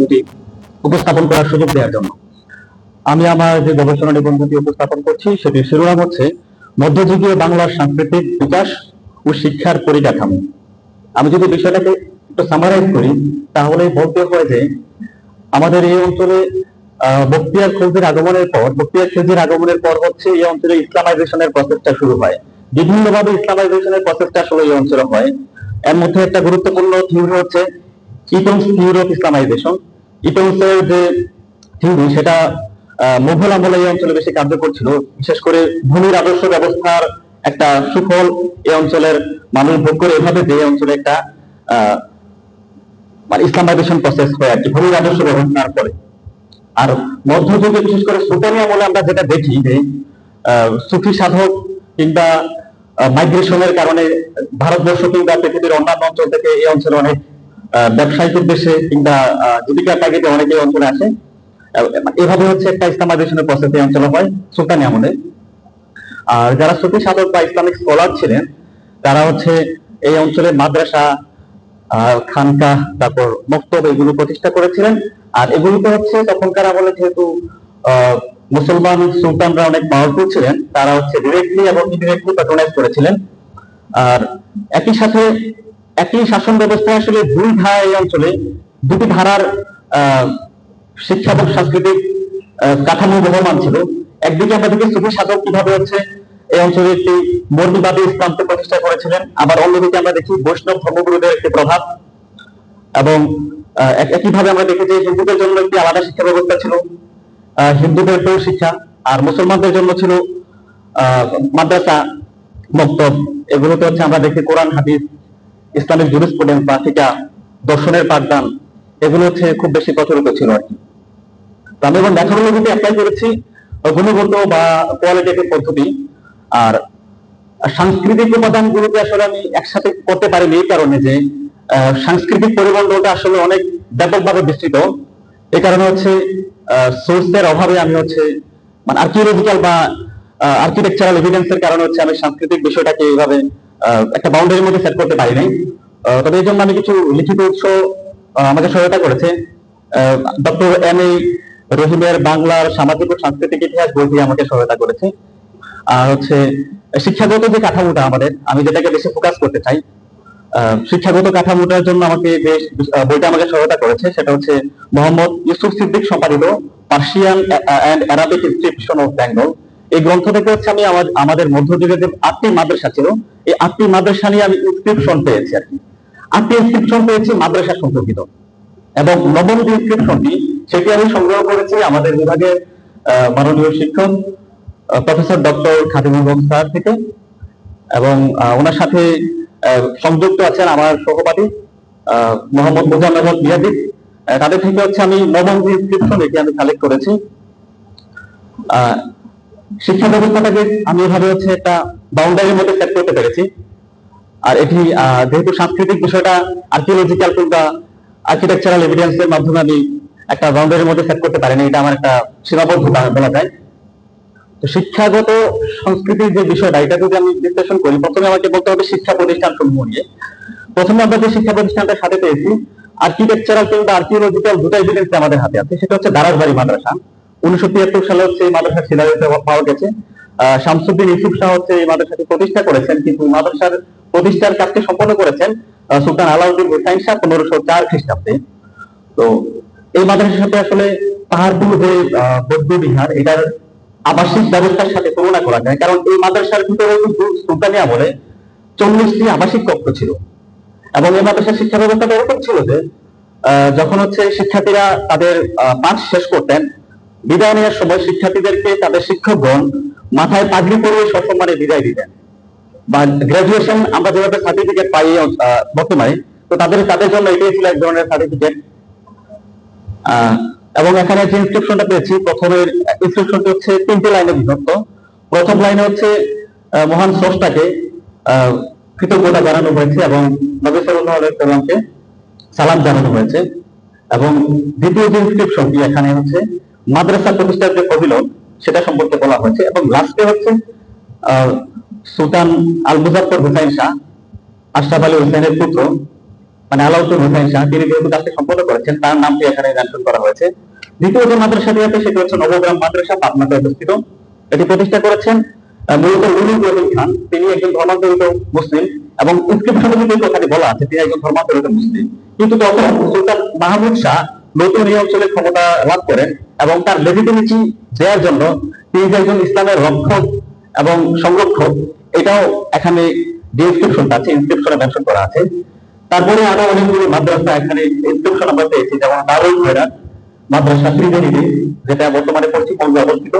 নিবন্ধটি উপস্থাপন করার সুযোগ দেওয়ার জন্য। আমি আমার যে গবেষণা নিবন্ধটি উপস্থাপন করছি, সেটির শিরোনাম হচ্ছে, মধ্যযুগীয় বাংলার সাংস্কৃতিক বিকাশ ও শিক্ষার পরিকাঠামো। আমি যদি বিষয়টাকে একটু সামারাইজ করি, তাহলে বলতে হয় যে, আমাদের এই অঞ্চলে বক্তিয়ার খোঁজের আগমনের পর, বক্তিয়ার খোঁজের আগমনের পর হচ্ছে এই অঞ্চলে ইসলামাইজেশনের প্রসেসটা শুরু হয়। বিভিন্নভাবে ইসলামাইজেশনের প্রসেসটা আসলে এই অঞ্চলে হয়। এর মধ্যে একটা গুরুত্বপূর্ণ থিওরি হচ্ছে ইটনস থিওরি অফ ইসলামাইজেশন। ইটনসের যে থিওরি, সেটা মুঘল আমলে এই অঞ্চলে বেশি কার্যকর ছিল। বিশেষ করে ভূমির আদর্শ ব্যবস্থার একটা সুফল এই অঞ্চলের মানুষ ভোগ করে এভাবে যে অঞ্চলে একটা মানে ইসলামাইজেশন প্রসেস হয় আর কি, ভূমির আদর্শ ব্যবস্থার পরে। আর মধ্যযুগে বিশেষ করে সুলতানি আমলে আমরা যেটা দেখি যে সুফি সাধক কিংবা মাইগ্রেশনের কারণে ভারতবর্ষ কিংবা পৃথিবীর অন্যান্য অঞ্চল থেকে এই অঞ্চলে অনেক ব্যবসায়িক উদ্দেশ্যে কিংবা আহ, জীবিকার তাগিদে অনেকে অঞ্চলে আসে। এভাবে হচ্ছে একটা ইসলামাইজেশনের প্রসেস এই অঞ্চলে হয় সুলতানি আমলে। আর যারা সুফি সাধক বা ইসলামিক স্কলার ছিলেন তারা হচ্ছে এই অঞ্চলের মাদ্রাসা খানকা তারপর মক্তব এগুলো প্রতিষ্ঠা করেছিলেন। আর এগুলোতে হচ্ছে তখনকার আমলে যেহেতু মুসলমান সুলতানরা অনেক পাওয়ারফুল ছিলেন তারা হচ্ছে ডিরেক্টলি এবং ইনডিরেক্টলি প্যাট্রোনাইজ করেছিলেন। আর একই সাথে একই শাসন ব্যবস্থায় আসলে দুই ধারা এই অঞ্চলে দুটি ধারার শিক্ষা এবং সাংস্কৃতিক কাঠামো বহমান ছিল। একদিকে আমরা দেখি সুফি সাধক কীভাবে হচ্ছে এই অঞ্চলে একটি মর্মীবাদী ইসলামকে প্রতিষ্ঠা করেছিলেন, আবার অন্যদিকে আমরা দেখি বৈষ্ণব ধর্মগুরুদের একটি প্রভাব এবং একইভাবে আমরা দেখি যে হিন্দুদের জন্য একটি আলাদা শিক্ষা ব্যবস্থা ছিল। হিন্দুদের তো শিক্ষা, আর মুসলমানদের জন্য ছিল মাদ্রাসা, মক্তব। এগুলোতে হচ্ছে আমরা দেখি কোরআন, হাদিস ইসলামিক জুরিসপ্রুডেন্স বা ফিকা দর্শনের পাঠদান, এগুলো হচ্ছে খুব বেশি প্রচলিত ছিল আর কি। আমি এবং মেথোডোলজিতে অ্যাপ্লাই করেছি গুণগত বা কোয়ালিটেটিভ পদ্ধতি। আর সাংস্কৃতিক উপাদানগুলোকে আসলে আমি একসাথে করতে পারিনি এই কারণে যে সাংস্কৃতিক পরিমণ্ডলটা আসলে অনেক ব্যাপকভাবে বিস্তৃত। এই কারণে হচ্ছে সোর্সের অভাবে আমি হচ্ছে মানে আর্কিওলজিক্যাল বা আর্কিটেকচারাল এভিডেন্সের কারণে হচ্ছে আমি সাংস্কৃতিক বিষয়টাকে এইভাবে একটা বাউন্ডারির মধ্যে সেট করতে পারি নাই। তবে এই জন্য আমি কিছু লিখিত উৎস আমাকে সহায়তা করেছে। ডক্টর এম এ রহিমের বাংলার সামাজিক ও সাংস্কৃতিক ইতিহাস বইটি আমাকে সহায়তা করেছে। আর হচ্ছে, শিক্ষাগত যে কাঠামোটা আমাদের, আমি যেটাকে বেশি ফোকাস করতে চাই শিক্ষাগত কাঠামোটার জন্য আমাকে বেশ বইটা আমাকে সহায়তা করেছে। সেটা হচ্ছে মোহাম্মদ ইউসুফ সিদ্দিক সম্পাদিত Persian and Arabic institution of Bengal এই গ্রন্থ থেকে হচ্ছে আমি আমার- আমাদের মধ্যযুগের যে আটটি মাদ্রাসা ছিল এই আটটি মাদ্রাসা নিয়ে আমি ইনস্ক্রিপশন পেয়েছি আর কি। আটটি ইনস্ক্রিপশন পেয়েছি মাদ্রাসা সম্পর্কিত এবং নবম যে ইনস্ক্রিপশনটি সেটি আমি সংগ্রহ করেছি আমাদের বিভাগের মাননীয় শিক্ষক professor doctor Khadimul Haque sir থেকে। এবং ওনার সাথে সংযুক্ত আছেন আমার সহপাঠী মোহাম্মদ মুজাম্মেদ মিয়াদিক আহ, তাদের থেকে হচ্ছে আমি নবম যে ইনস্ক্রিপশন এটি আমি কালেক্ট করেছি। শিক্ষা ব্যবস্থাটাকে আমি এভাবে হচ্ছে একটা বাউন্ডারির মধ্যে সেট করতে পেরেছি। আর এটি যেহেতু সাংস্কৃতিক বিষয়টা আর্কিওলজিক্যাল কিংবা আর্কিটেকচারাল এভিডেন্স এর মাধ্যমে আমি একটা বাউন্ডারির মধ্যে সেট করতে পারিনি, এটা আমার একটা সীমাবদ্ধতা বলা যায়। তো শিক্ষাগত সংস্কৃতির যে বিষয়টা, এটা যদি আমি বিশ্লেষণ করি, প্রথমে আমাকে বলতে হবে শিক্ষা প্রতিষ্ঠান সমূহ নিয়ে। প্রথমে আমরা যে শিক্ষা প্রতিষ্ঠানটা সাথে পেয়েছি আর্কিটেকচারাল কিংবা আর্কিওলজিক্যাল দুটো এভিডেন্স আমাদের হাতে আছে, সেটা হচ্ছে দারাজবাড়ি মাদ্রাসা। উনিশশো তিয়াত্তর সালে হচ্ছে এই মাদ্রাসা শিলালিপিতে পাওয়া গেছে। শামসুদ্দিন ইউসুফ শাহ হচ্ছে এই মাদ্রাসাটি প্রতিষ্ঠা করেছেন, কিন্তু মাদ্রাসার প্রতিষ্ঠার কাজটি সম্পন্ন করেছেন সুলতান আলাউদ্দিন হুসাইন শাহ পনেরোশো চার খ্রিস্টাব্দে। তো এই মাদ্রাসার সাথে আসলে পাহাড়পুর যে বৌদ্ধ বিহার, এটার আবাসিক ব্যবস্থার সাথে তুলনা করা যায়, কারণ এই মাদ্রাসার ভিতরে কিন্তু সুলতানি আমলে চল্লিশটি আবাসিক কক্ষ ছিল। এবং এই মাদ্রাসার শিক্ষা ব্যবস্থাটা এরকম ছিল যে যখন হচ্ছে শিক্ষার্থীরা তাদের পাঠ শেষ করতেন বিদায় নেওয়ার সময় শিক্ষার্থীদেরকে তাদের শিক্ষকগণ মাথায় পাগড়ি পরিয়ে সসম্মানে বিদায় দিতেন। বা গ্রাজুয়েশন আমরা যেভাবে সার্টিফিকেট পাই বর্তমানে, তো তাদের তাদের জন্য এটাই ছিল এক ধরনের সার্টিফিকেট এবং এখানে যে ইনস্ট্রাকশনটা পেয়েছি প্রথমের ইনস্ট্রাকশনটি হচ্ছে তিনটে লাইনে বিভক্ত। প্রথম লাইনে হচ্ছে মহান স্রষ্টাকে কৃতজ্ঞতা জানানো হয়েছে এবং নবী সাল্লাল্লাহু আলাইহি সালাম জানানো হয়েছে। এবং দ্বিতীয় যে ইনস্ক্রিপশনটি এখানে হচ্ছে মাদ্রাসা প্রতিষ্ঠার যে অভিলন সেটা সম্পর্কে বলা হয়েছে এবং লাস্টে হচ্ছে সুলতান আল মুজাফর হুসাইন শাহ, আশরাফ আলী হুসাইনের পুত্র মানে আলাউদ্দিন হোসেন শাহ, তিনি যেহেতু কাজটি সম্পন্ন করেছেন, তার নামটি এখানে মেনশন করা হয়েছে। দ্বিতীয় যে মাদ্রাসাটি আছে, সেটি হচ্ছে নবগ্রাম মাদ্রাসা পাবনাতে অবস্থিত। এটি প্রতিষ্ঠা করেছেন মূলত রহিম খান। তিনি একজন ধর্মান্তরিত মুসলিম এবং কিন্তু কথাটি বলা আছে, তিনি একজন ধর্মান্তরিত মুসলিম। কিন্তু তখন সুলতান মাহমুদ শাহ নতুন এই অঞ্চলে ক্ষমতা লাভ করেন এবং তার লেজিটিমিটি দেওয়ার জন্য তিনি যে একজন ইসলামের রক্ষক এবং সংরক্ষক এটাও এখানে ডিসক্রিপশনটা আছে ইনস্ক্রিপশনে মেনশন করা আছে। তারপরে আরও অনেকগুলো মাদ্রাসা এখানে ইনস্ক্রিপশন আমরা পেয়েছি যেমন দারুল খয়রাত মাদ্রাসা ত্রিবেণীতে যেটা বর্তমানে পশ্চিমবঙ্গে অবস্থিত।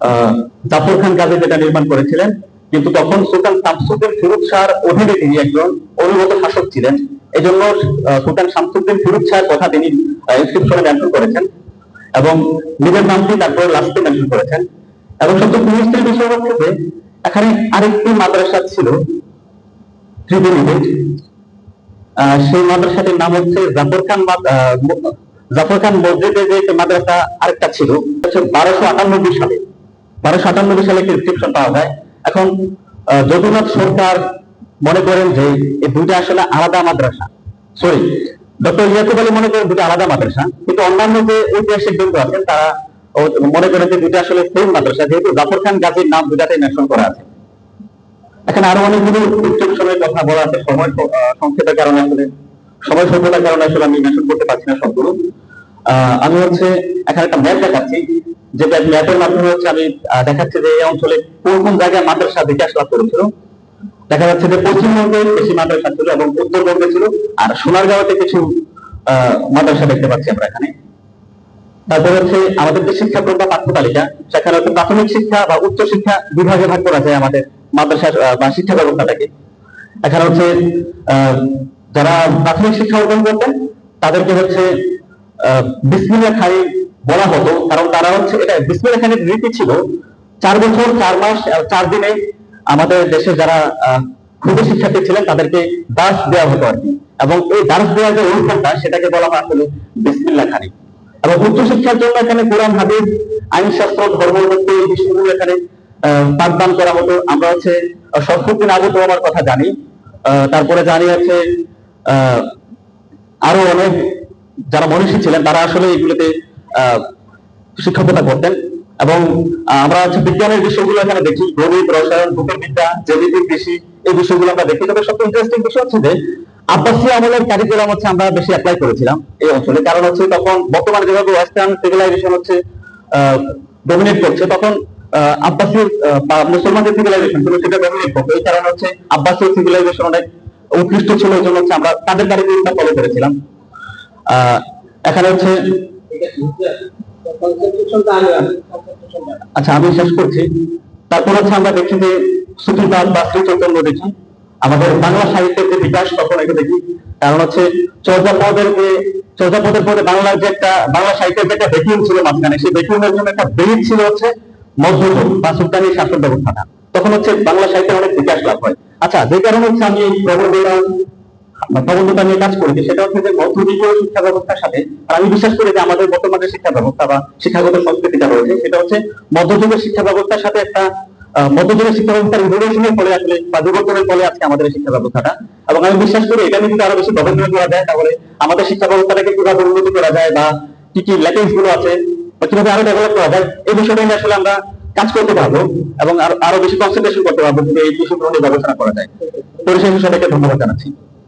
আহ, জাফর খান গাজী যেটা নির্মাণ করেছিলেন কিন্তু তখন সুলতান শামসুদ্দিন ফিরোজ শাহর অধীনে তিনি একজন অনুগত শাসক ছিলেন। এজন্য সুলতান শামসুদ্দিন ফিরোজ শাহর কথা তিনি ইনস্ক্রিপশনে মেনশন করেছেন এবং নিজের নামটি তারপরে লাস্টে মেনশন করেছেন। এবং সবচেয়ে বিষয় হচ্ছে এখানে আরেকটি মাদ্রাসা ছিল সেই মাদ্রাসাটির নাম হচ্ছে জাফর খান জাফর খান মসজিদে যে মাদ্রাসা আরেকটা ছিল বারোশো আটানব্বই সালে। বারোশো আটানব্বই সালে ইনস্ক্রিপশন পাওয়া যায়। এখন যদুনাথ সরকার মনে করেন যে এই দুইটা আসলে আলাদা মাদ্রাসা। সরি ডক্টর ইয়াকুব আলী মনে করেন দুটো আলাদা মাদ্রাসা, কিন্তু অন্যান্য যে ঐতিহাসিক বন্ধু আছেন, তারা মনে করেন যে দুটো আসলে সেম মাদ্রাসা, যেহেতু জাফর খান গাজীর নাম দুটাতেই মেনশন করা আছে। এখানে আরও অনেকগুলো ইনস্ট্রাকশনের কথা বলা আছে, সময় সংক্ষেপের কারণে আসলে, সময় স্বল্পতার কারণে আসলে আমি মেনশন করতে পারছি না সবগুলো। আমি হচ্ছে এখানে একটা ম্যাপ দেখাচ্ছি, যেটা ম্যাপের মাধ্যমে হচ্ছে আমি দেখাচ্ছি যে এই অঞ্চলে কোন কোন জায়গায় মাদ্রাসা বিকাশ লাভ করেছিল। দেখা যাচ্ছে যে পশ্চিমবঙ্গে বেশি মাদ্রাসা ছিল এবং উত্তরবঙ্গে ছিল আর সোনারগাঁওতে কিছু মাদ্রাসা দেখতে পাচ্ছি আমরা এখানে। তারপর হচ্ছে আমাদের যে শিক্ষা প্রজ্ঞা পাঠ্য তালিকা সেখানে হচ্ছে প্রাথমিক শিক্ষা বা উচ্চ শিক্ষা বিভাগে ভাগ করা যায় আমাদের মাদ্রাসা বা শিক্ষা ব্যবস্থাটাকে। এখানে হচ্ছে যারা প্রাথমিক শিক্ষা অর্জন করতেন তাদেরকে হচ্ছে আহ, বিসমিল্লাহ খাই বলা হতো কারণ তারা হচ্ছে এটা বিসমিল্লাহ খানের রীতি ছিল চার বছর চার মাস চার দিনে আমাদের দেশে যারা ক্ষুদ্র শিক্ষার্থী ছিলেন তাদেরকে দাস দেওয়া হতো আর কি। এবং এই দাস দেওয়ার যে অনুষ্ঠানটা সেটাকে বলা হয় আসলে বিসমিল্লাহ খানি এবং উচ্চশিক্ষার জন্য এখানে কোরআন হাদিস আইনশাস্ত্র ধর্মতত্ত্ব এই বিষয়গুলো এখানে পাঠদান করা হতো। আমরা হচ্ছে আহ, শরফুদ্দিন আবু তোমার কথা জানি। তারপরে জানি হচ্ছে আরও অনেক যারা মনীষী ছিলেন তারা আসলে এগুলোতে শিক্ষকতা করতেন। এবং আমরা হচ্ছে বিজ্ঞানের বিষয়গুলো এখানে দেখি গণিত রসায়ন ভূগোল বিদ্যা কৃষি এই বিষয়গুলো আমরা দেখি। তবে সবচেয়ে ইন্টারেস্টিং বিষয় হচ্ছে যে আব্বাসী আমলের কারিকুলাম হচ্ছে আমরা বেশি অ্যাপ্লাই করেছিলাম এই অঞ্চলে। কারণ হচ্ছে তখন বর্তমানে যেভাবে ওয়েস্টার্ন সিভিলাইজেশন হচ্ছে ডমিনেট করছে তখন আহ, আব্বাসী আহ, বা মুসলমানদের সিভিলাইজেশন ছিল সেটা ডমিনেট করতো। এই কারণে হচ্ছে আব্বাসী সিভিলাইজেশন অনেক উৎকৃষ্ট ছিল এই জন্য হচ্ছে আমরা তাদের কারিকুলামটা ফলো করেছিলাম। এখানে হচ্ছে আচ্ছা আমি শেষ করছি। তারপর হচ্ছে আমরা দেখি যে সুফিবাদ বা শ্রী চৈতন্য দেখি। আমাদের বাংলা সাহিত্যের যে বিকাশ, তখন দেখি। কারণ হচ্ছে চর্যাপদের যে, চর্যাপদের পরে বাংলার যে একটা, বাংলা সাহিত্যের যে একটা ছিল মাঝখানে, সেই ভ্যাকিউমের জন্য একটা বেরিয়ে ছিল হচ্ছে মধ্যযুগ বা সুলতানি শাসন ব্যবস্থাটা। তখন হচ্ছে বাংলা সাহিত্যের অনেক বিকাশ লাভ হয়। আচ্ছা যে কারণে হচ্ছে আমি বা নিয়ে কাজ করেছি, সেটা হচ্ছে যে মধ্যযুগীয় শিক্ষা ব্যবস্থার সাথে আমি বিশ্বাস করি যে আমাদের বর্তমানে শিক্ষা ব্যবস্থা বা শিক্ষাগত সংস্কৃতিটা রয়েছে, সেটা হচ্ছে মধ্যযুগের শিক্ষা ব্যবস্থার সাথে একটা মধ্যযুগের শিক্ষা ব্যবস্থার ইভলিউশনের ফলে আসলে বা বিবর্তনের ফলে আজকে আমাদের শিক্ষা ব্যবস্থাটা। এবং আমি বিশ্বাস করি এটা নিয়ে যদি আরও বেশি গবেষণা করা যায়, তাহলে আমাদের শিক্ষা ব্যবস্থাটাকে কীভাবে উন্নতি করা যায় বা কি কি ল্যাকিংসগুলো আছে, বা কীভাবে আরও ডেভেলপ করা যায়, এই বিষয়টা নিয়ে আসলে আমরা কাজ করতে পারব এবং আরও বেশি কনসেন্ট্রেশন করতে পারব যদি এই বিষয়গুলো নিয়ে গবেষণা করা যায়। পরিশেষে সবাইকে ধন্যবাদ জানাচ্ছি।